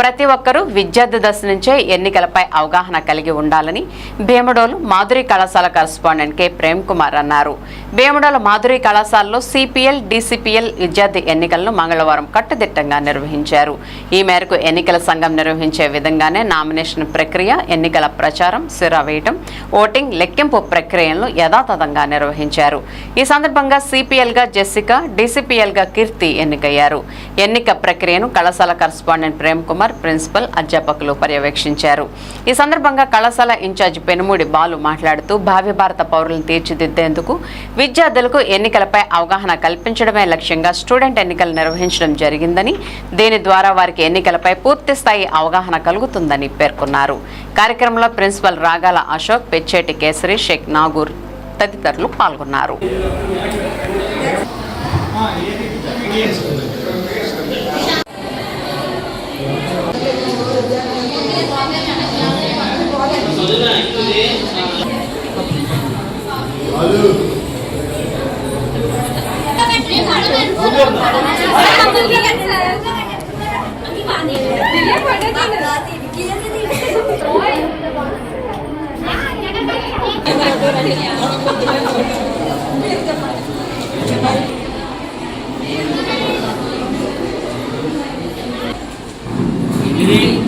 ప్రతి ఒక్కరూ విద్యార్థి దశ నుంచే ఎన్నికలపై అవగాహన కలిగి ఉండాలని భీమడోలు మాధురి కళాశాల కరస్పాండెంట్ కె. ప్రేమ్ కుమార్ అన్నారు. భీమడోలు మాధురి కళాశాలలో సిపిఎల్ డిసిపిఎల్ విద్యార్థి ఎన్నికలను మంగళవారం కట్టుదిట్టంగా నిర్వహించారు. ఈ మేరకు ఎన్నికల సంఘం నిర్వహించే విధంగానే నామినేషన్ ప్రక్రియ ఎన్నికల ప్రచారం సిరా వేయటం ఓటింగ్ లెక్కింపు ప్రక్రియలను యథాతథంగా నిర్వహించారు. ఈ సందర్భంగా సిపిఎల్గా జెస్సిక డిసిపిఎల్గా కీర్తి ఎన్నికయ్యారు. ఎన్నిక ప్రక్రియను కళాశాల కరస్పాండెంట్ ప్రేమ్ కుమార్ ప్రిన్సిపల్ అధ్యాపకులు పర్యవేక్షించారు. ఈ సందర్భంగా కళాశాల ఇన్ఛార్జ్ పెనుమూడి బాలు మాట్లాడుతూ భావి భారత పౌరులను తీర్చిదిద్దేందుకు విద్యార్థులకు ఎన్నికలపై అవగాహన కల్పించడమే లక్ష్యంగా స్టూడెంట్ ఎన్నికలు నిర్వహించడం జరిగిందని దీని ద్వారా వారికి ఎన్నికలపై పూర్తి స్థాయి అవగాహన కలుగుతుందని పేర్కొన్నారు. కార్యక్రమంలో ప్రిన్సిపల్ రాగాల అశోక్ పెచ్చేటి కేసరి షేక్ నాగూర్ తదితరులు పాల్గొన్నారు. ini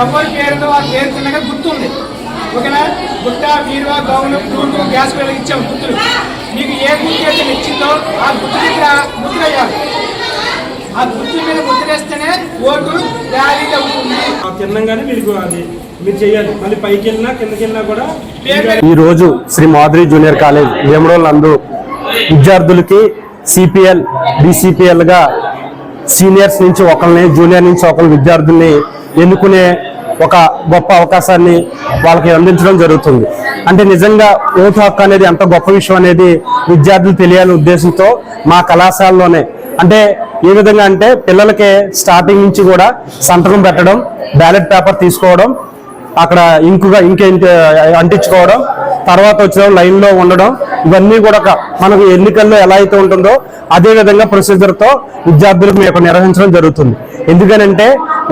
ఎవరి పేరుతో ఆ పేరు చిన్నగా గుర్తుంది. ఓకేనా? గుట్ట బీరువా గౌను ఫ్రూట్ గ్యాస్ పిల్లలు ఇచ్చాం గుర్తులు మీకు ఏ గుర్తు అయితే ఇచ్చిందో ఆ గుర్తు దగ్గర వేయాలి. ఆ గుర్తు మీద వేస్తేనే ఓటు వ్యాలీగా ఉంటుంది. ఆ తిన్నంగానే మీకు అది మీరు చేయాలి. మళ్ళీ పైకి వెళ్ళినా కిందకి వెళ్ళినా కూడా పేరు ఈ రోజు శ్రీ మాధురి జూనియర్ కాలేజ్ వేమడోల్ నందు విద్యార్థులకి సిపిఎల్ డిసిపిఎల్గా సీనియర్స్ నుంచి ఒకరిని జూనియర్ నుంచి ఒకరి విద్యార్థుల్ని ఎన్నుకునే ఒక గొప్ప అవకాశాన్ని వాళ్ళకి అందించడం జరుగుతుంది. అంటే నిజంగా ఓటు హక్కు అనేది ఎంత గొప్ప విషయం అనేది విద్యార్థులు తెలియాలనే ఉద్దేశంతో మా కళాశాలలోనే అంటే ఏ విధంగా అంటే పిల్లలకి స్టార్టింగ్ నుంచి కూడా సంతకం పెట్టడం బ్యాలెట్ పేపర్ తీసుకోవడం అక్కడ ఇంకుగా ఇంకే అంటించుకోవడం తర్వాత వచ్చిన లైన్లో ఉండడం ఇవన్నీ కూడా మనకు ఎన్నికల్లో ఎలా అయితే ఉంటుందో అదే విధంగా ప్రొసీజర్తో విద్యార్థులకు మీ నిర్వహించడం జరుగుతుంది. ఎందుకనంటే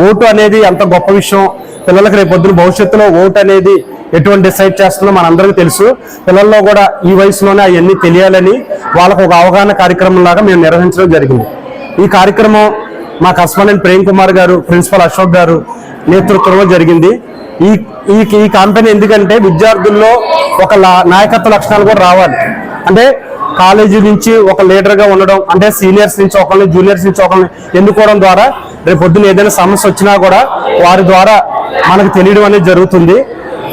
ఓటు అనేది ఎంత గొప్ప విషయం. పిల్లలకు రేపు పొద్దున భవిష్యత్తులో ఓటు అనేది ఎటువంటి డిసైడ్ చేస్తుందో మనందరికీ తెలుసు. పిల్లల్లో కూడా ఈ వయసులోనే అవన్నీ తెలియాలని వాళ్ళకు ఒక అవగాహన కార్యక్రమం లాగా మేము నిర్వహించడం జరిగింది. ఈ కార్యక్రమం మా కస్పాండెంట్ ప్రేమ్ కుమార్ గారు ప్రిన్సిపల్ అశోక్ గారు నేతృత్వంలో జరిగింది. ఈ ఈ ఈ కంపెనీ ఎందుకంటే విద్యార్థుల్లో ఒక నాయకత్వ లక్షణాలు కూడా రావాలి. అంటే కాలేజీ నుంచి ఒక లీడర్గా ఉండడం అంటే సీనియర్స్ నుంచి ఒకరిని జూనియర్స్ నుంచి ఒకరిని ఎన్నుకోవడం ద్వారా రేపు పొద్దున ఏదైనా సమస్య వచ్చినా కూడా వారి ద్వారా మనకు తెలియడం అనేది జరుగుతుంది.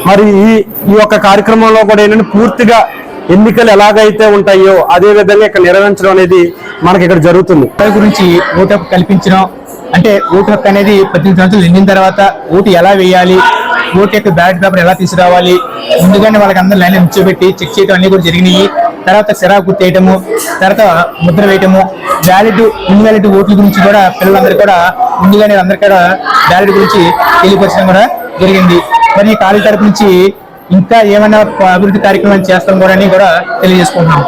మరి ఈ ఈ యొక్క కార్యక్రమంలో కూడా ఏంటంటే పూర్తిగా ఎన్నికలు ఎలాగైతే ఉంటాయో అదే విధంగా ఇక్కడ నిర్వహించడం అనేది మనకి ఇక్కడ జరుగుతుంది. గురించి ఓటు హక్కు కల్పించడం అంటే ఓటు హక్కు అనేది పద్దెనిమిది సంవత్సరాలు నిండిన తర్వాత ఓటు ఎలా వేయాలి ఓటు యొక్క బ్యాలెట్ పేపర్ ఎలా తీసుకురావాలి ముందుగానే వాళ్ళకి అందరూ లైన్ నిల్చోబెట్టి చెక్ చేయడం అన్ని కూడా జరిగినాయి. తర్వాత సిరా గుర్తు తర్వాత ముద్ర వేయటము బ్యాలెట్ ఇన్వాలిడ్ ఓట్ల గురించి కూడా పిల్లలందరూ కూడా ముందుగానే అందరికీ కూడా బ్యాలెట్ గురించి తెలియపరచడం కూడా జరిగింది. మరి ఈ కాలేజ్ తరపు నుంచి ఇంకా ఏమైనా అభివృద్ధి కార్యక్రమాలు చేస్తాం కూడా అని కూడా తెలియజేసుకుంటున్నాం.